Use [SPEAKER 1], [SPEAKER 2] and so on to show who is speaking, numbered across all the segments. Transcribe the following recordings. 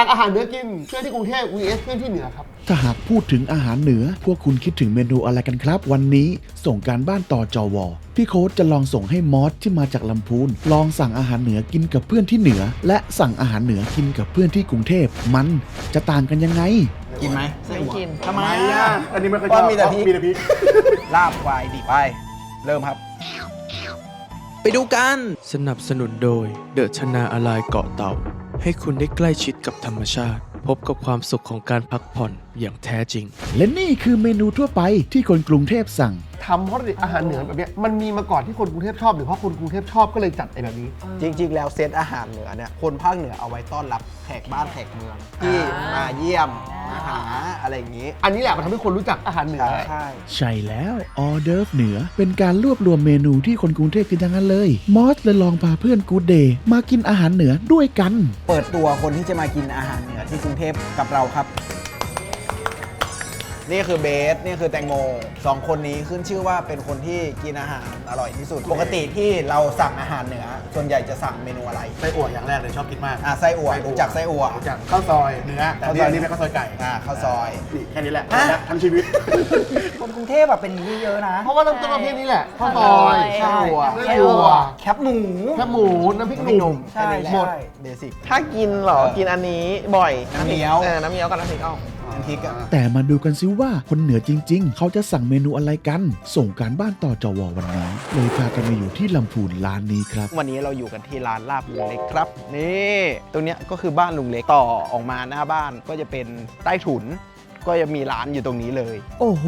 [SPEAKER 1] สั่งอาหารเหนือกินเพื่อนที่กรุงเทพ vs เพื่อนที่เหนือครับ
[SPEAKER 2] ถ้าหากพูดถึงอาหารเหนือ พวกคุณคิดถึงเมนูอะไรกันครับ วันนี้ส่งการบ้านต่อจอวอพี่โค้ดจะลองส่งให้มอสที่มาจากลำพูน ลองสั่งอาหารเหนือกินกับเพื่อนที่เหนือ และสั่งอาหารเหนือกินกับเพื่อนที่กรุงเทพมันจะต่างกันยังไง
[SPEAKER 3] กินไหม
[SPEAKER 4] ไม่กิน
[SPEAKER 3] ทำไม
[SPEAKER 1] ไม่
[SPEAKER 3] อะ
[SPEAKER 1] อะอันนี้ไม่ค่อยช
[SPEAKER 3] ว่า
[SPEAKER 1] อบ
[SPEAKER 3] มีแต่พริก
[SPEAKER 1] มีแต่พริก
[SPEAKER 3] ลาบควายดิบไป เริ่มครับ ไปดูกัน
[SPEAKER 5] สนับสนุนโดยเดอะชนาอลายเกาะเต่า ให้คุณได้ใกล้ชิดกับธรรมชาติ พบกับความสุขของการพักผ่อนอย่างแท้จริง
[SPEAKER 2] และนี่คือเมนูทั่วไปที่คนกรุงเทพสั่ง
[SPEAKER 1] ทำเพราะอาหารเหนือแบบเนี้ยมันมีมาก่อนที่คนกรุงเทพชอบหรือเพราะคนกรุงเทพชอบก็เลยจัดไอ้แบบนี้
[SPEAKER 3] จริง ๆ แล้วเซตอาหารเหนือเนี่ยคนภาคเหนือเอาไว้ต้อนรับแขกบ้านแขกเมือง ที่มาเยี่ยมมาหาอะไรอย่างนี้
[SPEAKER 1] อันนี้แหละมันทำให้คนรู้จักอาหารเหนือ
[SPEAKER 3] ใช่
[SPEAKER 2] ใช่แล้วออเดิร์ฟเหนือ เป็นการรวบรวมเมนูที่คนกรุงเทพกินทั้งนั้นเลย มอสเลยลองพาเพื่อนกูดเดย์มากินอาหารเหนือด้วยกัน
[SPEAKER 3] เปิดตัวคนที่จะมากินอาหารเหนือที่กรุงเทพกับเราครับ นี่คือเบส นี่คือแตงโมสองคนนี้ขึ้นชื่อว่าเป็นคนที่กินอาหารอร่อยที่สุด ปกติที่เราสั่งอาหารเหนือ ส่วนใหญ่จะสั่งเมนูอะไร
[SPEAKER 6] ไส้อั่วอย่างแรกเลยชอบกินมาก
[SPEAKER 3] อะไส้อั่วรู้จักไส้อั่ว
[SPEAKER 6] รู้จักข้าวซอยเนื้อแต่
[SPEAKER 3] ข้าวซอย
[SPEAKER 6] นี่อันนี้เป็นข้าวซอยไก่
[SPEAKER 3] อ่าข้าวซอย
[SPEAKER 6] นี่แค่นี้แหละ
[SPEAKER 3] ฮะ
[SPEAKER 6] ทั้งชีวิต
[SPEAKER 4] คนกรุงเทพแบบเป็นอย่างนี้เยอะนะ
[SPEAKER 1] เพราะว่าเริ่มต้นประเภทนี้แหละ ข้าวซอย
[SPEAKER 4] ใช่
[SPEAKER 1] ไส้อั่ว
[SPEAKER 4] ใช่
[SPEAKER 1] ไส้อั่ว
[SPEAKER 4] แคบหมู
[SPEAKER 1] แคบหมูน้ำพริกหนุ่ม
[SPEAKER 4] ใช่
[SPEAKER 3] หมด
[SPEAKER 4] ใช่
[SPEAKER 3] เบสิก
[SPEAKER 7] ถ้ากินเหรอกินอันนี้บ่อย
[SPEAKER 3] น้ำเงี้ยว
[SPEAKER 7] เออน้ำเงี้ยวกับน้ำพริกอ่อง
[SPEAKER 3] น้ำ พริกอะ
[SPEAKER 2] แต่มาดูกันซิว่าคนเหนือจริง ๆ เขาจะสั่งเมนูอะไรกัน ส่งการบ้านต่อจอวอวันนี้เลยพากันมาอยู่ที่ลำพูนร้านนี้ครับ
[SPEAKER 7] วันนี้เราอยู่กันที่ร้านลาบลุงเล็กครับ นี่ตรงเนี้ยก็คือบ้านลุงเล็กต่อออกมาหน้าบ้านก็จะเป็นใต้ถุน ก็จะมีร้านอยู่ตรงนี้เลย
[SPEAKER 2] โอ้โห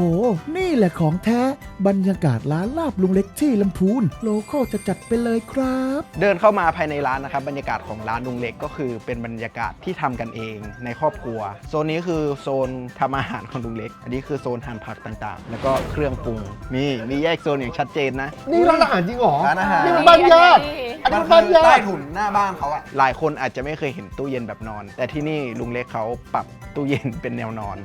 [SPEAKER 2] นี่แหละของแท้ บรรยากาศร้านลาบลุงเล็กที่ลำพูน โลโก้จะจัดไปเลยครับ
[SPEAKER 7] เดินเข้ามาภายในร้านนะครับ บรรยากาศของร้านลุงเล็กก็คือเป็นบรรยากาศที่ทำกันเองในครอบครัว โซนนี้คือโซนทำอาหารของลุงเล็ก อันนี้คือโซนหั่นผักต่างๆ แล้วก็เครื่องปรุงนี่มีแยกโซนอย่างชัดเจนนะ
[SPEAKER 1] นี่ร้านอาหารจริงเหรอ
[SPEAKER 3] ร้านอาหาร
[SPEAKER 1] นี่มันบ้านญาติ อันนี้
[SPEAKER 3] มัน
[SPEAKER 1] มัน
[SPEAKER 3] คื
[SPEAKER 1] บ้าน
[SPEAKER 3] อ
[SPEAKER 1] ญา
[SPEAKER 3] ใต้
[SPEAKER 1] ติ
[SPEAKER 3] ถุนหน้าบ้านเขาอะ
[SPEAKER 7] หลายคนอาจจะไม่เคยเห็นตู้เย็นแบบนอน แต่ที่นี่ลุงเล็กเขาปรับตู้เย็นเป็นแนวนอน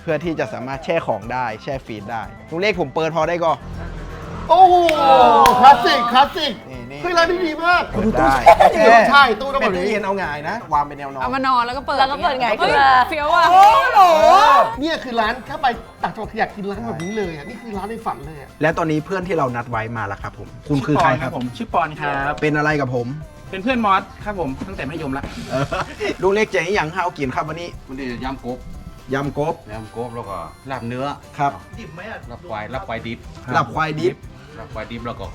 [SPEAKER 7] เพื่อที่จะสามารถแช่ของได้แช่ฟรีซได้ลุงเล็กผมเปิดพอได้ก็
[SPEAKER 1] โอ้โหคลาสสิกคลาสสิก
[SPEAKER 3] นี่นี่
[SPEAKER 1] เฮ้ยร้านนี้ดีมาก
[SPEAKER 3] เปิดได้
[SPEAKER 1] ใช่ใช่ตู้ต้อง
[SPEAKER 3] เป็
[SPEAKER 1] แบ
[SPEAKER 3] น
[SPEAKER 1] บ
[SPEAKER 3] ตู้
[SPEAKER 1] นี้
[SPEAKER 3] เย็นเอาไงายนะ วางเป็นแนวนอน
[SPEAKER 8] เอามานอนแล้วก็เปิด
[SPEAKER 4] แล้วก็เปิดไง
[SPEAKER 8] ฮ้ย
[SPEAKER 4] ขึ้นมา
[SPEAKER 8] เฟี้ยวอะ
[SPEAKER 1] เนี่ยคือร้านถ้าไปต่างจังหวัดอยากกินร้านแบบนี้เลยอะนี่คือร้านในฝันเลยอะ
[SPEAKER 7] และตอนนี้เพื่อนที่เรานัดไว้มาแล้วครับผมคุณคือใครครับ
[SPEAKER 6] ผมชื่อปอนครับ
[SPEAKER 7] เป็นอะไรกับผม
[SPEAKER 6] เป็นเพื่อนมอสครับผมตั้งแต่มัธยมละ
[SPEAKER 7] เออลุงเล็กจะให้หยังข้าวกินครับวันนี้
[SPEAKER 9] มันจะยำกบ
[SPEAKER 7] ยำกบ
[SPEAKER 9] ยำกบแล้วก็ลาบเนื้อ
[SPEAKER 7] ครับ
[SPEAKER 9] ลาบควายลาบควายดิบ
[SPEAKER 7] ลาบควายดิบ
[SPEAKER 9] ลาบควายดิบแล้วก็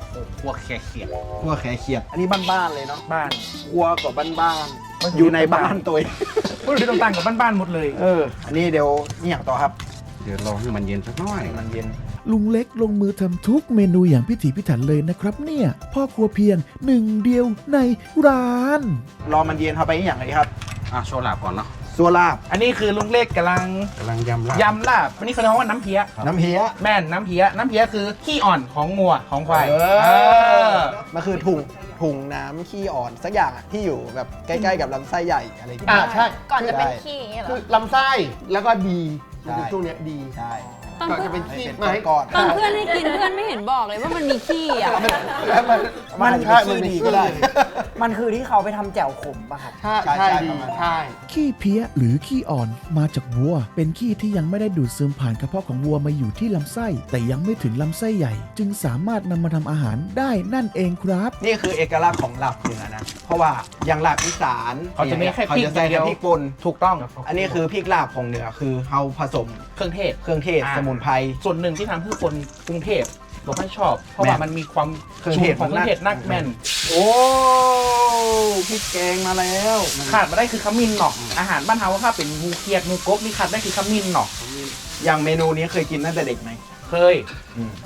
[SPEAKER 9] พวกแค่เขียด
[SPEAKER 7] พวกแขเขียดอันนี้บ้านๆเลยเนาะ
[SPEAKER 6] บ้าน
[SPEAKER 7] ครัวกับบ้านๆอยู่ในบ้านตัวเอง
[SPEAKER 6] พวกเราต่างๆกับบ้านๆหมดเลย
[SPEAKER 7] เออ อันนี้เดี๋ยวนี่อย่างต่อครับ
[SPEAKER 9] เดี๋ยวรอให้มันเย็นสักหน่อย
[SPEAKER 7] มันเย็น
[SPEAKER 2] ลุงเล็กลงมือทำทุกเมนูอย่างพิถีพิถันเลยนะครับ เนี่ยพ่อครัวเพียงหนึ่งเดียวในร้าน
[SPEAKER 7] รอมันเย็นเข้าไปอีกอย่างไรครับ
[SPEAKER 9] อะโชว์ลาบก่อนเนาะ
[SPEAKER 7] ซัวลาบ
[SPEAKER 6] อันนี้คือลุงเล็กกำลัง
[SPEAKER 9] กำลังยำลาบ
[SPEAKER 6] ยำลาบอันนี้เขาเรียกว่าน้ำเพี้ย
[SPEAKER 7] น้ำเฮีย
[SPEAKER 6] แม่นน้ำเพี้ย น้ำเพี้ยคือขี้อ่อนของงัวของควาย
[SPEAKER 7] เออ
[SPEAKER 6] เออ
[SPEAKER 7] มันคือถุงถุงน้ำขี้อ่อนสักอย่างอะที่อยู่แบบใกล้ๆกับลำไส้ใหญ่อะไรอย่าง
[SPEAKER 1] อ่า
[SPEAKER 7] เงี้ย
[SPEAKER 1] ใช่
[SPEAKER 4] ก่อนจะเป็น
[SPEAKER 7] ใช่
[SPEAKER 4] ขี้อย่างเงี้ยเหร
[SPEAKER 1] คือ
[SPEAKER 4] อ
[SPEAKER 1] ลำไส้แล้วก็ดี
[SPEAKER 7] ใช่
[SPEAKER 1] ช่วงเนี้ยดี
[SPEAKER 7] ใช่
[SPEAKER 1] ก่อนจะเป็นขี้
[SPEAKER 7] เป็น
[SPEAKER 1] ไหม
[SPEAKER 7] ก้อน
[SPEAKER 8] ตอนเพื่อนให้กินเพื่อนไม่เห็นบอกเลยว่ามันมีขี้อะ
[SPEAKER 1] แล้วมัน
[SPEAKER 7] มันอาจจะเป็นขี้ดีก็ได้
[SPEAKER 4] มันคือที่เขาไปทำแจ่วขมป่ะครับ
[SPEAKER 1] ใช่
[SPEAKER 7] ใช่
[SPEAKER 1] ใช่
[SPEAKER 7] ใช่
[SPEAKER 1] ดี
[SPEAKER 7] ประมาณนั้น
[SPEAKER 1] ใช่
[SPEAKER 2] ขี้เพี้ยหรือขี้อ่อนมาจากวัว เป็นขี้ที่ยังไม่ได้ดูดซึมผ่านกระเพาะของวัวมาอยู่ที่ลำไส้ แต่ยังไม่ถึงลำไส้ใหญ่ จึงสามารถนำมาทำอาหารได้นั่นเองครับ
[SPEAKER 7] นี่คือเอกลักษณ์ของลาบเหนือนะ เพราะว่าอย่างลาบอีสาน
[SPEAKER 6] เขาจะไม่แค่
[SPEAKER 7] เขา
[SPEAKER 6] พริก
[SPEAKER 7] จะใส่
[SPEAKER 6] อย่างเดี
[SPEAKER 7] แค่
[SPEAKER 6] ยว
[SPEAKER 7] พริกป่น
[SPEAKER 6] ถูกต้อง
[SPEAKER 7] อันนี้คือพริกลาบของเหนือคือเฮาผสม
[SPEAKER 6] เครื่องเทศ
[SPEAKER 7] เครื่องเทศ
[SPEAKER 6] อ่า
[SPEAKER 7] สมุนไพร
[SPEAKER 6] ส่วนหนึ่งที่ทำให้คนกรุงเทพบอกให้ชอบ เพราะ
[SPEAKER 7] แม่น
[SPEAKER 6] ว่ามันมีความ
[SPEAKER 7] เครื่อง
[SPEAKER 6] ชู
[SPEAKER 7] เทศ
[SPEAKER 6] ของเครื่องเทศ
[SPEAKER 7] มันนั
[SPEAKER 6] นั
[SPEAKER 7] ก
[SPEAKER 6] กแม่น
[SPEAKER 7] โอ้พริกแกงมาแล้ว
[SPEAKER 6] ขาดมาได้คือขมิ้นหนอกอาหารบ้านเฮาถ้าเป็นงูเขียดงูกบนี่ขาดได้คือขมิ้นหนอก
[SPEAKER 7] อย่างเมนูนี้เคยกินตั้งแต่เด็กไหม
[SPEAKER 6] เคย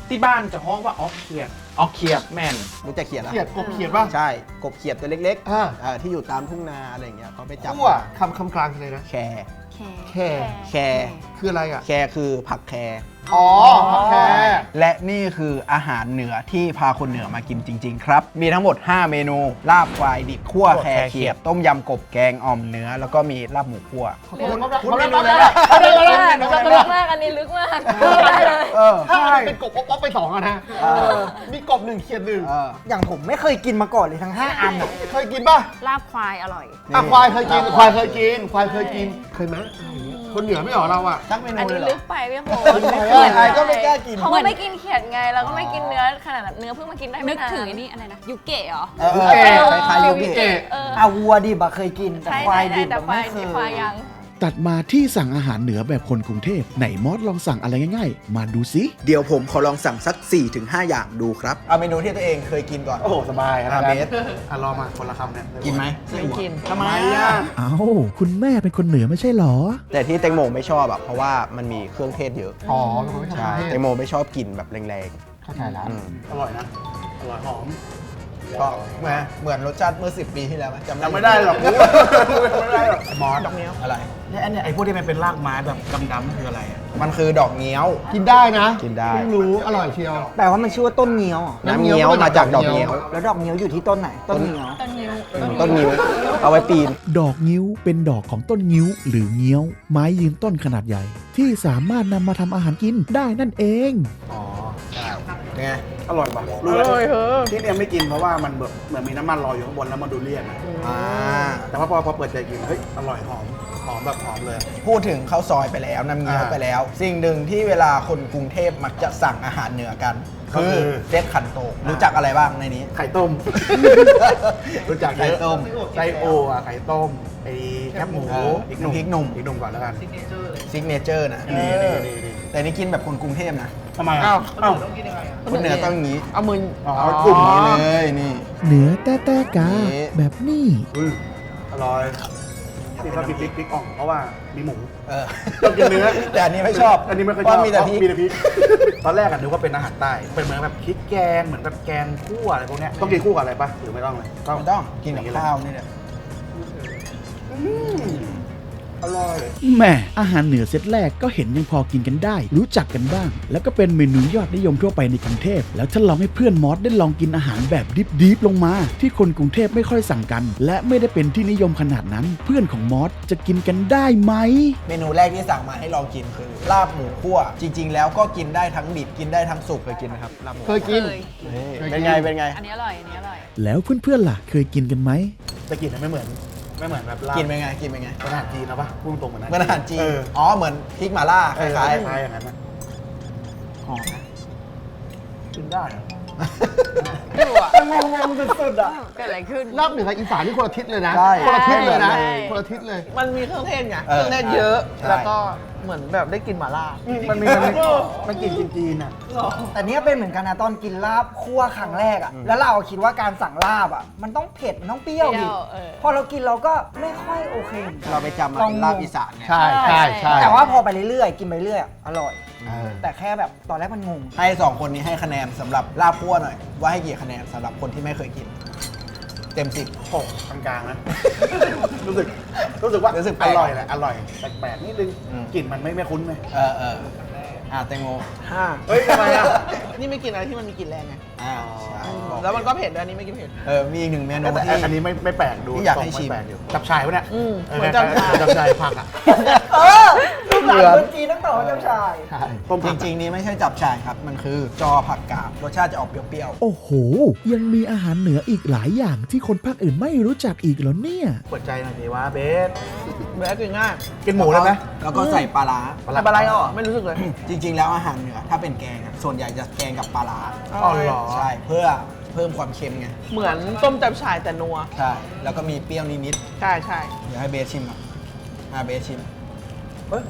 [SPEAKER 6] ที่บ้านจะฮ้องว่าออกเขียด
[SPEAKER 7] ออกเขียด
[SPEAKER 6] แม่น
[SPEAKER 7] รู้จักเขียดอะ
[SPEAKER 1] เขียดกบเขียดป่ะ
[SPEAKER 7] ใช่กบเขียดตัวเล็ก
[SPEAKER 1] อ่า
[SPEAKER 7] ๆเอ่อที่อยู่ตามทุ่งนาอะไรอย่างเงี้ยเขาไปจับ
[SPEAKER 1] คั่วคำคำกลางคืออะไรนะ
[SPEAKER 7] แคร
[SPEAKER 1] แค่
[SPEAKER 7] แคร
[SPEAKER 1] คืออะไรอะ
[SPEAKER 7] แครคือผักแคร
[SPEAKER 1] อ๋อผักแค
[SPEAKER 9] และนี่คืออาหารเหนือที่พาคนเหนือมากินจริง ๆ ครับ มีทั้งหมด 5 เมนู ลาบควายดิบคั่วแคเขียด ต้มยำกบแกงอ่อมเนื้อ แล้วก็มีลาบหมูคั่ว
[SPEAKER 1] คุณเมนูเลยนะเอาเลยเอาเลยเอาเลยเอาเลย
[SPEAKER 10] ลึกมากอันนี้ลึกมาก ได้เลย
[SPEAKER 9] เออ
[SPEAKER 1] ถ้ามันเป็นกบป๊อกๆไปสองอะนะมีกบหนึ่งเขียดหนึ่ง
[SPEAKER 9] เออ
[SPEAKER 4] อย่างผมไม่เคยกินมาก่อนเลยทั้ง 5 อันอะ
[SPEAKER 1] เคยกินป่ะ
[SPEAKER 10] ลาบควายอร่อย
[SPEAKER 1] อะควายเคยกินควายเคยกินควายเคยกินเคยไหมคนเหนือไม่เหรอเราอะ
[SPEAKER 7] สักเมนู
[SPEAKER 10] อัน
[SPEAKER 7] เล
[SPEAKER 10] นี้
[SPEAKER 7] ยเหร
[SPEAKER 10] ลึ
[SPEAKER 7] อ ก
[SPEAKER 10] ไปพี่โห
[SPEAKER 1] ใครๆก็ไม่กล้ากิน
[SPEAKER 10] เขาไม่กินเขียดไง แล้วก็ไม่กินเนื้อขนาดนั้นเนื้อเพิ่งมากินได้นึกถึงไอ้นี่อะไรนะยูเกะเหรอ
[SPEAKER 7] เออเออ
[SPEAKER 1] เออ
[SPEAKER 7] คล้ายๆยูเกะ
[SPEAKER 10] เออ
[SPEAKER 4] อาวัวดิบอะเคยกินแต่
[SPEAKER 10] ใช่
[SPEAKER 4] ควาย
[SPEAKER 10] ได้
[SPEAKER 4] ดิบ
[SPEAKER 10] แต่
[SPEAKER 4] อะ
[SPEAKER 10] ควา
[SPEAKER 4] ไม่
[SPEAKER 10] ย
[SPEAKER 4] เคย
[SPEAKER 10] ควายยัง
[SPEAKER 2] ตัดมาที่สั่งอาหารเหนือแบบคนกรุงเทพไหนมอสลองสั่งอะไรง่ายๆ มาดูสิ
[SPEAKER 9] เดี๋ยวผมขอลองสั่งสัก 4-5 อย่างดูครับ เอาเมนูที่ตัวเองเคยกินก่อน
[SPEAKER 1] โอ้โห สบาย
[SPEAKER 9] อะเบส
[SPEAKER 1] อะรอมาคนละคำเนี่ย
[SPEAKER 9] กินไหมไม่กิน ทำไม
[SPEAKER 1] อะ
[SPEAKER 2] เอ้าคุณแม่เป็นคนเหนือไม่ใช่เหรอ
[SPEAKER 9] แต่ที่แตงโมไม่ชอบอะเพราะว่ามันมีเครื่องเทศเยอะ
[SPEAKER 1] อ๋อเป็นคนไม่ชอบ
[SPEAKER 9] ใช่
[SPEAKER 1] เทศ
[SPEAKER 9] แตงโมไม่ชอบกินแบบแรง
[SPEAKER 1] เข้าใจแล้ว
[SPEAKER 9] ๆอืม
[SPEAKER 1] อร่อยนะ อร่อยหอม
[SPEAKER 7] ก็เหมือนเหมือนรสชาติเมื่อ 10 ปีที่แล้วไหมจำ
[SPEAKER 1] จำไม่ได้หรอกไม่ได้หรอกมอส
[SPEAKER 7] อะไร
[SPEAKER 3] เนี่ยอันเนี้ยไอ้พวกที่มันเป็นรากไม้แบบดำๆคืออะไรอะ
[SPEAKER 7] มันคือดอกเงี้ยว
[SPEAKER 1] กินได้นะ
[SPEAKER 9] กินได้
[SPEAKER 1] เพิ่งรู้อร่อยเชียว
[SPEAKER 4] แปลว่ามันชื่อว่าต้นเงี้ยวเหรอ
[SPEAKER 9] น้ำเงี้ยวมาจากดอกเงี้ยว
[SPEAKER 4] แล้วดอกเงี้ยวอยู่ที่ต้นไหน ต้นเงี้ยว
[SPEAKER 10] ต้นนิ้ว
[SPEAKER 9] ต้นนิ้ว เอาไว้ปีน
[SPEAKER 2] ดอกงิ้วเป็นดอกของต้นงิ้ว หรือเงี้ยว ไม้ยืนต้นขนาดใหญ่ ที่สามารถนำมาทำอาหารกินได้นั่นเอง
[SPEAKER 3] อ๋อ
[SPEAKER 7] ไง
[SPEAKER 3] อร่อยป่ะรู้แล้วที่เนี่ยไม่กินเพราะว่ามันแบบเหมือนมีน้ำมันลอยอยู่ข้างบนแล้วมันดูเลี่ยนอะ
[SPEAKER 7] อ่า
[SPEAKER 3] แต่ว่าพอพอเปิดใจกินเฮ้ยอร่อยหอมหอมแบบหอมเลย
[SPEAKER 7] พูดถึงข้าวซอยไปแล้วน้ำเงี้ยว
[SPEAKER 3] อ่า
[SPEAKER 7] ไปแล้ว สิ่งหนึ่งที่เวลาคนกรุงเทพมักจะสั่งอาหารเหนือกัน
[SPEAKER 3] ก็
[SPEAKER 7] คื
[SPEAKER 3] คืออ
[SPEAKER 7] เด็ดขันโตกรู้จักอะไรบ้างในนี้
[SPEAKER 3] ไข่ต้ม รู้จักเยอะ
[SPEAKER 7] ไข่ต้ม
[SPEAKER 3] ไส้โออะไข่ต้มไอ้แคบหมู
[SPEAKER 7] เออพริกหนุ่มพริกหนุ่ม
[SPEAKER 3] พริกหนุ่มก่อนแล้วกัน
[SPEAKER 7] ซิกเนเจอร์นะ
[SPEAKER 3] นี่
[SPEAKER 7] เออ
[SPEAKER 3] นี่นี่
[SPEAKER 7] แต่นี่กินแบบคนกรุงเทพนะ
[SPEAKER 3] ทำไมอะอ้าว
[SPEAKER 7] คนเหนือต้องอย่างนี้
[SPEAKER 3] เอามืออ๋อ
[SPEAKER 7] เอา
[SPEAKER 3] กลุ่ม
[SPEAKER 7] นี้
[SPEAKER 3] นี้
[SPEAKER 7] เล
[SPEAKER 3] เลย
[SPEAKER 7] ยนี่
[SPEAKER 2] เหนือแต่แต่กา
[SPEAKER 7] นี่
[SPEAKER 2] แบบนี้
[SPEAKER 3] อุ้ยอร่อย นี่ก็พริกพริกพริกอ่องเพราะว่ามีหมู
[SPEAKER 7] เออ
[SPEAKER 3] ต้องกินเนื้อ
[SPEAKER 7] แต่อันนี้ไม่ชอบ
[SPEAKER 3] อันนี้ไม่เคย
[SPEAKER 7] เพ
[SPEAKER 3] ชอบ
[SPEAKER 7] ราะมีแต่พริก
[SPEAKER 3] มีแต่พริก ตอนแรกอะนึกว่าเป็นอาหารใต้เป็นเหมือนแบบพริกแกงเหมือนแบบแกงคั่วอะไรพวกเนี้ยต้องกินคู่กับอะไรปะหรือไม่ต้องเลย
[SPEAKER 7] ไม่ต้องกินกับข้าวนี่แหละ
[SPEAKER 3] อร่อย
[SPEAKER 2] แหม่อาหารเหนือเซตแรกก็เห็นยังพอกินกันได้ รู้จักกันบ้าง แล้วก็เป็นเมนูยอดนิยมทั่วไปในกรุงเทพ แล้วถ้าเราให้เพื่อนมอสได้ลองกินอาหารแบบดิบๆลงมา ที่คนกรุงเทพไม่ค่อยสั่งกัน และไม่ได้เป็นที่นิยมขนาดนั้น เพื่อนของมอสจะกินกันได้ไหม
[SPEAKER 7] เมนูแรกที่สั่งมาให้ลองกินคือลาบหมูคั่ว จริง ๆ แล้วก็กินได้ทั้งดิบกินได้ทั้งสุกเคยกินไหมครับลาบหมู
[SPEAKER 1] เคยกิน
[SPEAKER 9] เป็นไงเป็นไง
[SPEAKER 10] อันนี้อร่อย อันนี้อร่อย
[SPEAKER 2] แล้วเพื่อนๆล่ะ เคยกินกันไหม
[SPEAKER 3] แต่กลิ่นมันไม่เหมือน ไม่เหมือนแบบลาบ
[SPEAKER 7] กินเป็นไงกินเป็นไง
[SPEAKER 3] เป็นอาหารจีนนะปะพูดตรงๆเหมือน
[SPEAKER 7] เหมือนอาหารจีน
[SPEAKER 3] เออ
[SPEAKER 7] อ๋อเหมือนพริกหม่าล่าค
[SPEAKER 3] คล้าย
[SPEAKER 7] ล้าย
[SPEAKER 3] ๆคล้ายๆอย่างนั้นนะ
[SPEAKER 7] ๆหอมนะ
[SPEAKER 3] กินได้เหรอ
[SPEAKER 4] งงๆสุดๆอะ
[SPEAKER 10] เกิดอะไรขึ้น
[SPEAKER 1] ลาบเหนือกับอีสานนี่คนละทิศเลยนะ
[SPEAKER 7] ใช่
[SPEAKER 1] คนละทิศเลยนะ
[SPEAKER 10] ใช่
[SPEAKER 1] คนละทิศเลย
[SPEAKER 11] มันมีเครื่องเทศไง
[SPEAKER 7] เอ
[SPEAKER 11] เค
[SPEAKER 7] อ
[SPEAKER 11] รื่องเทศเยอะ
[SPEAKER 7] ใช่
[SPEAKER 11] แล้วก็ เหมือนแบบได้กินหม่าล่า
[SPEAKER 3] มันมีมันมีมันกลิ่นจีนๆอะ
[SPEAKER 4] แต่เนี้ยเป็นเหมือนกันนะตอนกินลาบคั่วครั้งแรกอะ แล้วเราคิดว่าการสั่งลาบอะ มันต้องเผ็ด มันต้องเปรี้ยว
[SPEAKER 10] เปรี้
[SPEAKER 4] ดิ
[SPEAKER 10] ยวเออ
[SPEAKER 4] พอเรากินเราก็ไม่ค่อยโอเค
[SPEAKER 7] เราไปจำมาเป็นลาบอีสานไง
[SPEAKER 1] ใช่ใช่ใช่
[SPEAKER 4] แต่ว่าพอไปเรื่อยๆ กินไปเรื่อยๆอะอร่อย
[SPEAKER 7] เออ
[SPEAKER 4] แต่แค่แบบตอนแรกมันงง
[SPEAKER 7] ให้สองคนนี้ให้คะแนนสำหรับลาบคั่วหน่อย ว่าให้กี่คะแนนสำหรับคนที่ไม่เคยกิน เต็มสิบ
[SPEAKER 3] หกกลางๆนะ รู้สึกรู้สึกว่า
[SPEAKER 7] รู้สึกแป
[SPEAKER 3] อ
[SPEAKER 7] ลก
[SPEAKER 3] ร่อยแหละอร่อยแปลกๆนิดนึง
[SPEAKER 7] อืม
[SPEAKER 3] กลิ่นมันไม่ไม่คุ้นเลย
[SPEAKER 7] เออเอออ่าแตงโม
[SPEAKER 11] ห้า
[SPEAKER 3] เฮ้ยทำไมอะ
[SPEAKER 11] นี่ไม่กินอะไรที่มันมีกลิ่นแรงไง
[SPEAKER 7] อ่าใช่บอก
[SPEAKER 11] แล้วมันก็เผ็ดด้วยอันนี้ไม่กินเผ็ด
[SPEAKER 7] เออมีอีกหนึ่งเมนู
[SPEAKER 3] แต่
[SPEAKER 7] ที่
[SPEAKER 3] อันนี้ไม่ไม่แปลกดู
[SPEAKER 7] ที่อยากให้
[SPEAKER 3] ทรง
[SPEAKER 7] ชิม
[SPEAKER 3] แปลกอยู่จับชายวะเนี่ย
[SPEAKER 11] อืม
[SPEAKER 3] เออ
[SPEAKER 11] เหมือนจับฉ่าย
[SPEAKER 3] จับชายผักอะ
[SPEAKER 4] เออลูก หลานคนจีนต้องต่อว่าเจ้าชาย
[SPEAKER 1] ใช่
[SPEAKER 3] ต้ม
[SPEAKER 7] จ
[SPEAKER 3] ผัก
[SPEAKER 7] ริงๆ นี้ไม่ใช่จับฉ่ายครับ มันคือจอผักกาดรสชาติจะออกเปรี้ยว
[SPEAKER 2] โอ้โห ยังมีอาหารเหนืออีกหลายอย่างที่คนภาคอื่นไม่รู้จักอีกเหรอเนี่ย
[SPEAKER 3] เปิดใจหน่อยดีว่าเบส
[SPEAKER 11] เนื้อกินง่าย
[SPEAKER 3] กิน
[SPEAKER 7] ๆ
[SPEAKER 3] หมูได้ไหม
[SPEAKER 7] แล้วก็ใส่ปลาร้า
[SPEAKER 11] แต่ปลาไหลอะไม่รู้สึกเลย
[SPEAKER 7] จริง ๆ แล้วอาหารเหนือถ้าเป็นแกงอะส่วนใหญ่จะแกงกับปลาร้า
[SPEAKER 3] อ๋อเหรอ
[SPEAKER 7] ใช่เพื่อเพิ่มความเค็มไง
[SPEAKER 11] เหมือนต้มจับฉ่ายแต่นัว
[SPEAKER 7] ใช่ แล้วก็มีเปรี้ยวนิด
[SPEAKER 11] ใช่ใช่
[SPEAKER 7] ๆเดี๋ยวให้เบสชิมก่อนอ่าเบสชิม
[SPEAKER 3] เฮ้ย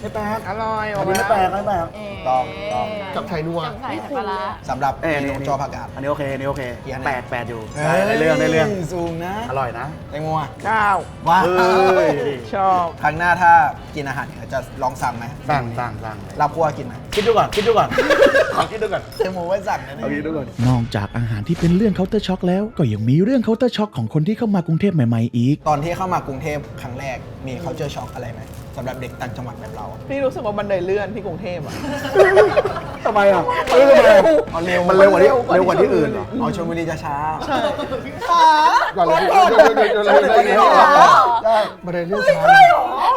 [SPEAKER 3] ไม่แปลก
[SPEAKER 11] อร่อย
[SPEAKER 3] อันนี้ไม่แปลกไม่แปลก
[SPEAKER 7] ลองลอง
[SPEAKER 1] จับไข่นัว
[SPEAKER 10] จับไข่ปลาร้า
[SPEAKER 7] สำหรับ
[SPEAKER 3] เอ้ย
[SPEAKER 7] เมนูจอผักกาด
[SPEAKER 3] อันนี้โอเคอันนี้โอเค
[SPEAKER 7] กี่คะแนน
[SPEAKER 3] แปดแปดอยู่ได้ได้เรื่องได้เรื่อง
[SPEAKER 7] สูงนะ
[SPEAKER 3] อร่อยนะ
[SPEAKER 7] แตงโมอะ
[SPEAKER 11] เก้า
[SPEAKER 7] ว้าว
[SPEAKER 3] เอ้ย
[SPEAKER 11] ชอบ
[SPEAKER 7] ครั้งหน้าถ้ากินอาหารเหนือจะลองสั่งไหม
[SPEAKER 3] สั่งสั่งสั่ง
[SPEAKER 7] ลาบคั่วกินไหม
[SPEAKER 3] คิดดูก่อนคิดดูก่อนขอคิดดูก่อน
[SPEAKER 7] แตงโมไว้สั่งนะเนี่ย
[SPEAKER 3] เอาคิดดูก่อน
[SPEAKER 2] นอกจากอาหารที่เป็นเรื่องเคาน์เตอร์ช็อกแล้ว ก็ยังมีเรื่องเคาน์เตอร์ช็อกของคนที่เข้ามากรุงเทพใหม่ๆอีก
[SPEAKER 7] ตอนที่เข้ามากรุงเทพครั้งแรกมี culture shock อะไรไหม สำหรับเด็กต่างจังหวัดแบบเรา
[SPEAKER 11] พี่รู้สึกว่าบันไดเลื่อนที่กรุงเทพอะ
[SPEAKER 3] ทำไมอะเออทำไม
[SPEAKER 7] เอาเร็ว
[SPEAKER 3] มันเร็วกว่าที่เร็วกว่าที่อื่นเหรอ
[SPEAKER 7] เอาชลบุรีจะช้า
[SPEAKER 1] ก่อนเลยเดี๋ยวเดี๋ยวเดี๋ยวเดี๋ยวเดี๋ยวเดี๋ยวเดี๋ยว
[SPEAKER 7] ใช่
[SPEAKER 1] บันไดเลื่อนช้า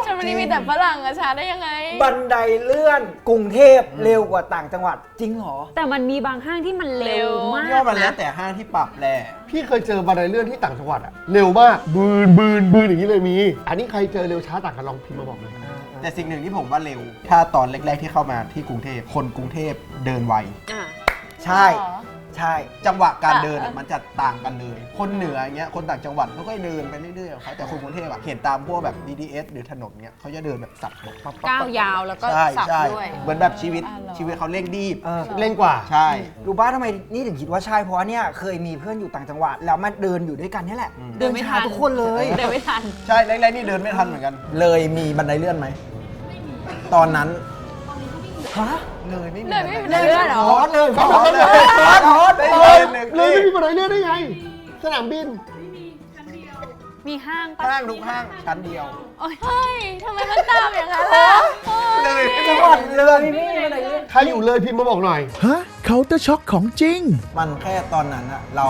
[SPEAKER 10] ชลบุรีมีแต่ฝรั่งอะช้าได้ยังไง
[SPEAKER 4] บันไดเลื่อนกรุงเทพเร็วกว่าต่างจังหวัดจริงเหรอ
[SPEAKER 8] แต่มันมีบางห้างที่มันเร็วมาก
[SPEAKER 7] พี่ว่ามันแล้วแต่ห้างที่ปรับแหละ
[SPEAKER 1] พี่เคยเจอบันไดเลื่อนที่ต่างจังหวัดอะเร็วมากบืนบืนบืนอย่างนี้เลยมี อันนี้ใครเจอเร็วช้าต่างกันลองพิมพ์มาบอกเลย
[SPEAKER 7] แต่สิ่งหนึ่งที่ผมว่าเร็ว ถ้าตอนแรกๆที่เข้ามาที่กรุงเทพคนกรุงเทพเดินไว
[SPEAKER 4] ใช่ ใช่
[SPEAKER 7] จังหวะการเดินอะมันจะต่างกันเลย คนเหนืออย่างเงี้ยคนต่างจังหวัดเขาก็เดินไปเรื่อยๆของเขาแต่คนกรุงเทพอะเห็นตามพวกแบบ BTS หรือถนนเงี้ยเขาจะเดินแบบสับปั๊บปั๊บปั๊บ
[SPEAKER 10] ก้าวยาวแล้วก็
[SPEAKER 7] ใช่
[SPEAKER 10] สับ
[SPEAKER 7] ใช่
[SPEAKER 10] ด้วย
[SPEAKER 7] เหมือนแบบชีวิต
[SPEAKER 10] อ๋อเหรอ
[SPEAKER 7] ชีวิตเขาเร่งรีบ
[SPEAKER 4] เออ
[SPEAKER 1] เร่งกว่า
[SPEAKER 7] ใช่
[SPEAKER 4] รู้ป่ะทำไมนี่ถึงคิดว่าใช่เพราะว่าเนี่ยเคยมีเพื่อนอยู่ต่างจังหวัดแล้วมาเดินอยู่ด้วยกันเนี่ยแหละ
[SPEAKER 7] อืม
[SPEAKER 4] เดินไม่ทันทุกคนเลย
[SPEAKER 10] เดินไม่ทัน
[SPEAKER 7] ใช่แรกๆนี่เดินไม่ทันเหมือนกัน เลยมีบันไดเลื่อนไหมตอนนั้น
[SPEAKER 4] ฮะ
[SPEAKER 7] เลยไม่มี
[SPEAKER 10] เลยไม่มีบันไดเลื่อนเหรอ
[SPEAKER 7] ฮอตเลยฮอตเลย
[SPEAKER 4] ฮอตฮอต
[SPEAKER 7] ได้
[SPEAKER 4] ฮอต
[SPEAKER 7] เลยหนึ่ง
[SPEAKER 1] เลยไม่มีบันไดเลื่อนได้ไง สนามบิน
[SPEAKER 10] มีห้างปะ
[SPEAKER 7] ห้างทุกห้างชั้นเดียว
[SPEAKER 10] โอ้ยเฮ้ยทำไมมันตามอย่างนั้นล่ะเฮ้ย
[SPEAKER 7] เลย
[SPEAKER 4] จังหวัดเลยไม่มีบันไดเลื่อน
[SPEAKER 1] ใครอยู่เลยพิมพ์มาบอกหน่อย
[SPEAKER 2] ฮะเคาน์เตอร์ช็อคของจริง
[SPEAKER 7] มันแค่ตอนนั้นอะเรา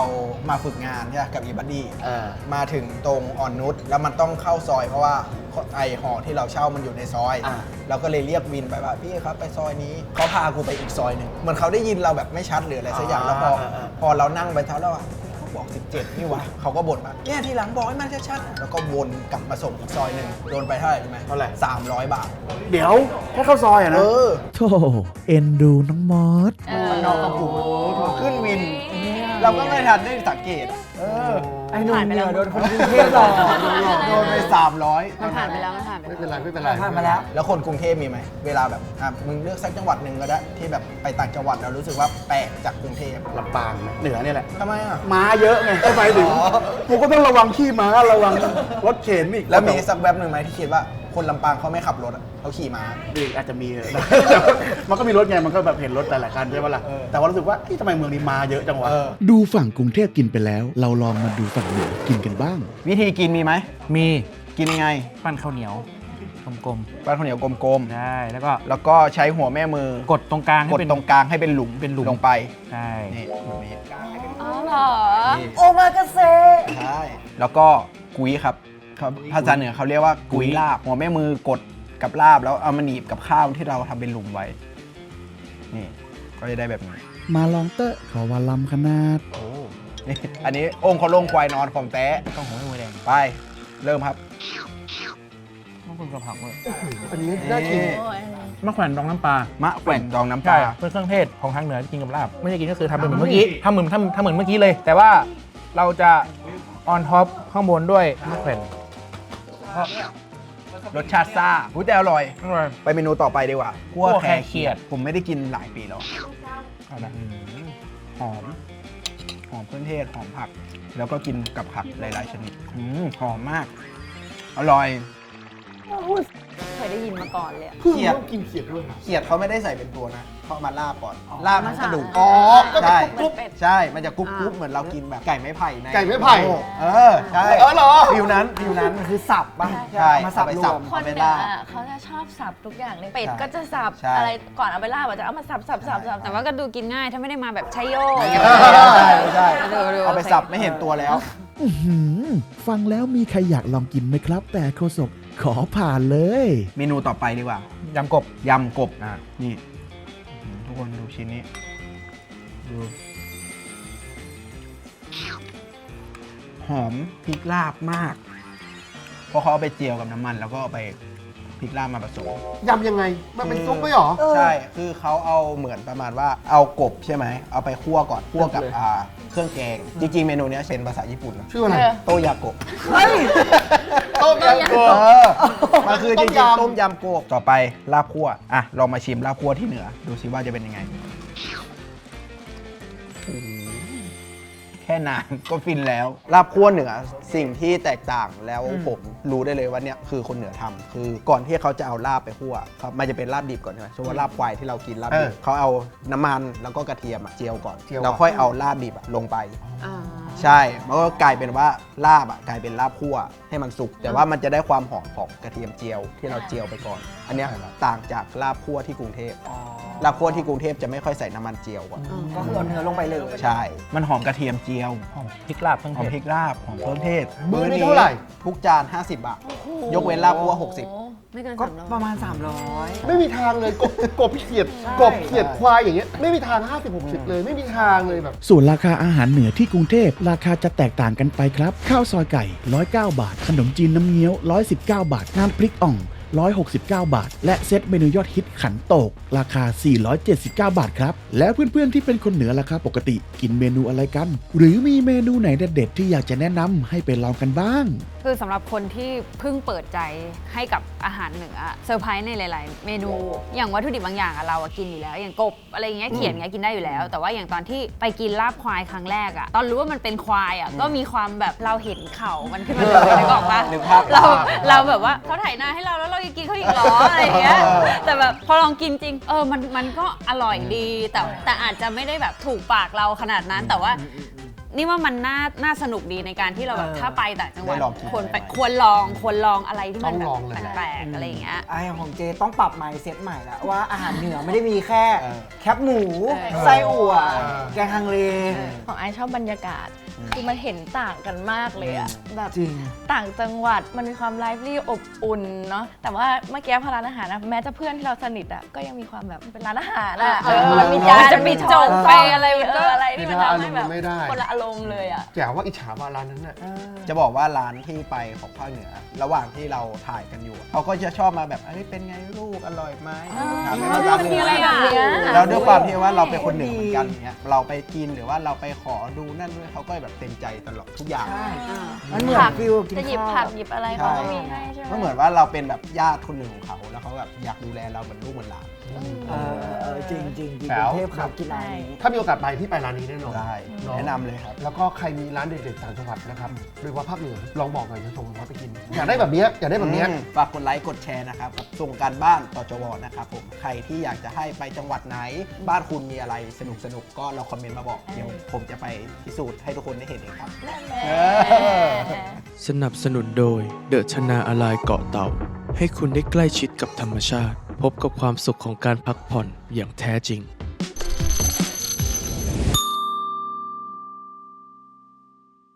[SPEAKER 7] มาฝึกงานใช่ไหมกับอีบัดดี้
[SPEAKER 1] เออ
[SPEAKER 7] มาถึงตรงอ่อนนุชแล้วมันต้องเข้าซอยเพราะว่าไอหอที่เราเช่ามันอยู่ในซอย
[SPEAKER 1] อ่า
[SPEAKER 7] เราก็เลยเรียกวินไปว่าพี่ครับไปซอยนี้เขาพากูไปอีกซอยหนึ่งเหมือนเขาได้ยินเราแบบไม่ชัดหรืออะไรสักอย่างแล้วพอ พอเรานั่งไปเท่าแล้วอะเขา บอก17นี่วะเขาก็บ่นมาเนี่ยทีหลังบอกให้มันชัดๆแล้วก็วนกลับมาส่งอีกซอยหนึ่งโดนไปเท่าไหร่รู้ไหม
[SPEAKER 3] เท่าไหร่
[SPEAKER 7] สามร้อยบาท
[SPEAKER 3] เดี๋ยวแค่เข้าซอยอะ
[SPEAKER 7] เอ
[SPEAKER 3] นะ
[SPEAKER 7] อ
[SPEAKER 2] โธ่เอ็นดูน้องมอส
[SPEAKER 10] เออ
[SPEAKER 7] มันนอกกระปุกขึ้นวิน เราก็ไม่ทันได้สังเกตเออ
[SPEAKER 4] ไอ้หนุ่มเนี่ยโดนคนกรุงเทพหลอก
[SPEAKER 7] โดนไป300
[SPEAKER 10] มันผ่านไปแล้วมันผ่านไป
[SPEAKER 1] ไม่
[SPEAKER 10] แล้ว
[SPEAKER 1] เป็นไรไม่เป็นไร
[SPEAKER 4] ผ่านมาแล้ว
[SPEAKER 7] แล้วคนกรุงเทพมีไหมเวลาแบบอะมึงเลือกสักจังหวัดหนึ่งก็ได้ที่แบบไปต่างจังหวัดแล้วรู้สึกว่าแปลกจากกรุงเทพ
[SPEAKER 3] ลำปางนะเหนือเนี่ยแหละ
[SPEAKER 7] ทำไมอะ
[SPEAKER 3] ม้าเยอะไงก็หมายถึง
[SPEAKER 7] อ๋อ
[SPEAKER 3] กูก็ต้องระวังขี้ม้าระวังรถเข็นอีก
[SPEAKER 7] แล้วมีสักแวบหนึ่งไหมที่คิดว่า คนลำปางเขาไม่ขับรถอะเขาขี่ม้า
[SPEAKER 3] อีกอาจจะมีนะมันก็มีรถไง มันก็แบบเห็นรถหลายๆคันใช่ปะล่ะ
[SPEAKER 7] เออ
[SPEAKER 3] แต่ว่ารู้สึกว่าที่ทำไมเมืองนี้ม้าเยอะจังวะ
[SPEAKER 7] เออ
[SPEAKER 2] ดูฝั่งกรุงเทพกินไปแล้ว เราลองมาดูฝั่งเหนือกินกันบ้าง
[SPEAKER 7] วิธีกินมีไหม
[SPEAKER 12] มี
[SPEAKER 7] กินยังไง
[SPEAKER 12] ปั้นข้าวเหนียวกลม
[SPEAKER 7] ปั้นข้าวเหนียวกลม
[SPEAKER 12] ๆได้ แล้วก็
[SPEAKER 7] ๆ แล้วก็ใช้หัวแม่มือ ก
[SPEAKER 12] ดตรงกลางให้
[SPEAKER 7] กด
[SPEAKER 12] เป็น
[SPEAKER 7] ตรงกลางให้เป็นหลุม
[SPEAKER 12] เป็นหลุม
[SPEAKER 7] ลงไป
[SPEAKER 12] ใช่
[SPEAKER 7] นี่แบบนี้
[SPEAKER 10] อ๋อเหรอ
[SPEAKER 4] โอมากาเซ
[SPEAKER 7] ใช่แล้วก็กุ้ยครับ เขาภาษาเหนือเขาเรียกว่ากุ้ยลาบ หัวแม่มือกดกับลาบแล้วเอามาหนีบกับข้าวที่เราทำเป็นหลุมไว้ นี่ ก็จะได้แบบนี้
[SPEAKER 2] มาลองเตอะขอว่าลำขนาด
[SPEAKER 7] นี่อันนี้องค์เขาลงควายนอนของแต้
[SPEAKER 12] ต้องหัวหัวแดง
[SPEAKER 7] ไป เริ่มครับ
[SPEAKER 12] ต้องคนกับผักเลย
[SPEAKER 1] อันนี้น่ากิน
[SPEAKER 10] โอ้ย
[SPEAKER 12] มะแขวนดองน้ำปลามะ
[SPEAKER 7] แขวนดองน้ำป
[SPEAKER 12] ใช่
[SPEAKER 7] ลา
[SPEAKER 12] เป็นเครื่องเทศของทางเหนือที่กินกับลาบ ไม่ได้กินก็คือทำเป็นเหมือนเมื่อกี้ทำเหมือนทำทำเหมือนเมื่อกี้เลย แต่ว่าเราจะออนท็อปข้างบนด้วยมะแขวน
[SPEAKER 7] รสชาติซ่าอุ้ยแต่อร่อย
[SPEAKER 12] อร่อย
[SPEAKER 7] ไปเมนูต่อไปดีกว่า
[SPEAKER 12] คั่วแครเขียด
[SPEAKER 7] ผมไม่ได้กินหลายปีแล้ว
[SPEAKER 12] เอาละ
[SPEAKER 7] หอม หอมเครื่องเทศ หอมผัก แล้วก็กินกับผักหลาย ๆ ชนิดอืมหอมมาก อร่อย
[SPEAKER 10] เคยได้ยินมาก่อนเลยอะ
[SPEAKER 1] เพื่อน
[SPEAKER 7] เขียด
[SPEAKER 1] ต้องกินเขียดด้วย
[SPEAKER 7] เขียดเขาไม่ได้ใส่เป็นตัวนะเขาเอามาลาบก่อนลาบทั้งกระดูก
[SPEAKER 1] อ๋อก็เป็น
[SPEAKER 7] ใช่
[SPEAKER 1] กรุ๊ป
[SPEAKER 7] ใช่ มันจะกรุ๊บกรุ๊บเหมือนเรากินแบบไก่ไม้ไผ่ใน
[SPEAKER 1] ไก่ไม้ไผ่
[SPEAKER 7] เออใช่
[SPEAKER 1] เออเหรอ
[SPEAKER 7] ฟิวนั้นฟิวนั้น
[SPEAKER 4] คือสับป่ะ
[SPEAKER 7] ใช่
[SPEAKER 4] มาสับ
[SPEAKER 7] เอาไป
[SPEAKER 4] ร
[SPEAKER 7] สั
[SPEAKER 4] ว
[SPEAKER 7] บ
[SPEAKER 4] ม
[SPEAKER 10] คนเหนืออะเขาจะชอบสับทุกอย่างเลยเป็ด
[SPEAKER 7] ใช่
[SPEAKER 10] ก็จะสับ
[SPEAKER 7] ใช่
[SPEAKER 10] อะไรก่อนเอาไปลาบอะจะเอามาสับสับสับสับแต่ว่าก็ดูกินง่ายถ้าไม่ได้มาแบบใช้โยก
[SPEAKER 7] ไม่ใช่ไม่ใช่
[SPEAKER 10] ดูดู
[SPEAKER 7] เอาไปสับไม่เห็นตัวแล้ว
[SPEAKER 2] อื้อหือฟังแล้วมีใครอยากลองกินไหมครับ แต่โคศก ขอผ่านเลย
[SPEAKER 7] เมนูต่อไปดีกว่า
[SPEAKER 12] ยำกบ
[SPEAKER 7] ยำกบ อะ นี่อืมทุกคนดูชิ้นนี้ ดู หอมพริกลาบมาก เพราะเขาเอาไปเจียวกับน้ำมัน แล้วก็เอาไปพริกลาบมาผสม
[SPEAKER 1] ยำยังไง มันเป็นซุปไหมหรอ
[SPEAKER 7] ใช่ คือเขาเอาเหมือนประมาณว่าเอากบใช่ไหม เอาไปคั่วก่อน คั่วกับอ่าเครื่องแกง จริงๆ เมนูเนี้ยเป็นภาษาญี่ปุ่นนะ
[SPEAKER 1] ชื่ออะไร
[SPEAKER 10] เออ
[SPEAKER 7] โตยากบ
[SPEAKER 1] ต้มยำก
[SPEAKER 7] เอบอมันคือจ
[SPEAKER 1] ต้
[SPEAKER 7] ริ
[SPEAKER 1] ม
[SPEAKER 7] ง
[SPEAKER 1] ยำ
[SPEAKER 7] ๆต้มยำกบต่อไปลาบคั่วอะลองมาชิมลาบคั่วที่เหนือ ดูซิว่าจะเป็นยังไงโอ้โหแค่นาน ก็ฟินแล้วลาบคั่วเหนือสิ่งที่แตกต่างแล้วผมรู้ได้เลยว่าเนี่ยคือคนเหนือทำคือก่อนที่เขาจะเอาลาบไปคั่วครับมันจะเป็นลาบดิบก่อนใช่ไหมสมมติว่าลาบควายที่เรากินลาบดิบ
[SPEAKER 1] เออ
[SPEAKER 7] เขาเอาน้ำมันแล้วก็กระเทียมอะเจียวก่อน
[SPEAKER 1] เจียวก่อน
[SPEAKER 7] แล้วค่อยเอาลาบดิบอะลงไป
[SPEAKER 10] อ่า
[SPEAKER 7] ใช่ มันก็กลายเป็นว่าลาบอะกลายเป็นลาบคั่วให้มันสุก แต่ว่ามันจะได้ความหอมของกระเทียมเจียวที่เราเจียวไปก่อน อันเนี้ยต่างจากลาบคั่วที่กรุงเทพลาบคั่วที่กรุงเทพจะไม่ค่อยใส่น้ำมันเจียวก่อน
[SPEAKER 4] ก็คือเอาเนื้อลงไปเลย
[SPEAKER 7] ใช่
[SPEAKER 9] มันหอมกระเทียมเจียว
[SPEAKER 12] หอมพริกลาบเครื่อง
[SPEAKER 9] หอม
[SPEAKER 12] เทศ
[SPEAKER 9] พริกลาบหอมเครื่องเทศ
[SPEAKER 1] มื้อนี้เท่าไหร่
[SPEAKER 7] ทุกจาน 50 บาท ยกเว้นลาบคั่ว
[SPEAKER 10] ไม่เกิน
[SPEAKER 4] ก็
[SPEAKER 10] สามร้อย
[SPEAKER 4] ประมาณ 300
[SPEAKER 1] ไม่มีทางเลยกบกบเขียด
[SPEAKER 4] ใช่
[SPEAKER 1] กบเขียดควายอย่างเงี้ยไม่มีทาง 50 60 เลยไม่มีทางเลยแบบ
[SPEAKER 2] ส่วนราคาอาหารเหนือที่กรุงเทพราคาจะแตกต่างกันไปครับ ข้าวซอยไก่ 109 บาท ขนมจีนน้ำเงี้ยว 119 บาท น้ำพริกอ่อง 169 บาท และเซตเมนูยอดฮิตขันโตก ราคา 479 บาทครับ แล้วเพื่อนๆที่เป็นคนเหนือราคาปกติกินเมนูอะไรกัน หรือมีเมนูไหนเด็ดๆที่อยากจะแนะนำให้ไปลองกันบ้าง
[SPEAKER 8] คือสำหรับคนที่เพิ่งเปิดใจให้กับอาหารเหนือเซอร์ไพรส์ในหลาย ๆ เมนู อย่างวัตถุดิบบางอย่างอะเราอะกินอยู่แล้ว อย่างกบอะไรอย่างเงี้ยเขียนเงี้ยกินได้อยู่แล้ว แต่ว่าอย่างตอนที่ไปกินลาบควายครั้งแรกอะตอนรู้ว่ามันเป็นควายอะก็มีความแบบเราเห็นเขามันขึ้นมาเลยนึกออกปะ
[SPEAKER 7] นึกภาพ
[SPEAKER 8] เราเราแบบว่าเขาถ่ายหน้าให้เราแล้วเราจะกินเขาอีกเหรออะไรอย่างเงี้ยแต่แบบพอลองกินจริง เออมันมันก็อร่อยดีแต่แต่อาจจะไม่ได้แบบถูกปากเราขนาดนั้นแต่ว่า นี่ว่ามันน่าน่าสนุกดีในการที่เราแบบ
[SPEAKER 4] เออ
[SPEAKER 8] ถ้าไปต่างจังหวัด
[SPEAKER 7] ได้ลองกิน
[SPEAKER 8] ควรไปควรลองควรลองอะไรที่มัน
[SPEAKER 1] ต้อง
[SPEAKER 8] แบ
[SPEAKER 1] ล
[SPEAKER 8] บ
[SPEAKER 1] องเลยแหละ
[SPEAKER 8] แปลกๆอะไรอย่างเงี้ย
[SPEAKER 4] ไอ้ของเจต้องปรับไมซ์เซ็ตใหม่แล้วว่าอาหารเหนือไม่ได้มีแค่
[SPEAKER 7] เออ
[SPEAKER 4] แคบหมู
[SPEAKER 10] เออ
[SPEAKER 4] ไส้อั่ว
[SPEAKER 1] เออ
[SPEAKER 4] แกงฮังเล
[SPEAKER 10] ของไอชอบบรรยากาศ คือมันเห็นต่างกันมากเลยอะแบบ
[SPEAKER 4] จริง
[SPEAKER 10] ต่างจังหวัดมันมีความไลฟ์ลี่อบอุ่นเนาะแต่ว่าเมื่อกี้พอร้านอาหารนะแม้จะเพื่อนที่เราสนิทอะก็ยังมีความแบบเป็นร้านอาหารอะ
[SPEAKER 8] เออ
[SPEAKER 10] มันมี
[SPEAKER 8] มัน
[SPEAKER 10] จาน
[SPEAKER 8] จะมี
[SPEAKER 10] ช้อน
[SPEAKER 8] จกไปอะไรมันก็
[SPEAKER 10] เอะไร ที่มันทำให้แบบ
[SPEAKER 1] ไม่ได้
[SPEAKER 10] คนละอารมณ์เลยอะ
[SPEAKER 1] แจ๋วว่าอิจฉาว่าร้านนั้นน่ะ
[SPEAKER 7] จะบอกว่าร้านที่ไปของภาคเหนือ ระหว่างที่เราถ่ายกันอยู่ เขาก็จะชอบมาแบบเอ้ยเป็นไงลูกอร่อยไหมถามให้เรา
[SPEAKER 10] มันมีอะไรแบบเนี้ย
[SPEAKER 7] แล้วด้วยความที่ว่าเราเป็นคนเหนือเหมือนกันอย่างเงี้ยเราไปกินหรือว่าเราไปขอดูนั่นด้วยเขาก็แบบเต็มใจตลอดทุกอย่าง
[SPEAKER 4] ใช่มันเหมือน
[SPEAKER 10] ผัก
[SPEAKER 4] ฟิลกิน
[SPEAKER 10] จะหยิบ
[SPEAKER 4] ข้าว
[SPEAKER 10] ผักหยิบอะไรเขาก็มีให้ใช่ไหม
[SPEAKER 7] ก็เหมือนว่าเราเป็นแบบญาติคนหนึ่งของเขาแล้วเขาแบบอยากดูแลเราเหมือนลูกเหมือนหลาน
[SPEAKER 4] เออเออจริงจริงจริง
[SPEAKER 1] แจ๋
[SPEAKER 4] กรุ
[SPEAKER 1] ว
[SPEAKER 4] งเทพขับกินร้านนี้
[SPEAKER 1] ถ้ามีโอกาสไปที่ไปร้านนี้แน่นอน
[SPEAKER 7] ได้
[SPEAKER 1] เนาะ
[SPEAKER 7] แนะนำเลยครับ
[SPEAKER 1] แล้วก็ใครมีร้านเด็ดๆต่างจังหวัดนะครับโดยเฉพาะภาคเหนือลองบอกหน่อยจะส่งมาไปกิน อยากได้แบบเนี้ยอยากได้แบบเนี้ย
[SPEAKER 7] อืมฝากกดไลค์กดแชร์นะครับกับส่งการบ้านต่อจวนะครับผมใครที่อยากจะให้ไปจังหวัดไหน บ้านคุณมีอะไรสนุกสนุกๆก็เราคอมเมนต์มาบอกเดี๋ยวผมจะไปพิสูจน์ให้ทุกคนได้เห็นเองครับเออ
[SPEAKER 5] สนับสนุนโดยเดอะชนาอลายเกาะเต่า ให้คุณได้ใกล้ชิดกับธรรมชาติ พบกับความสุขของการพักผ่อนอย่างแท้จริง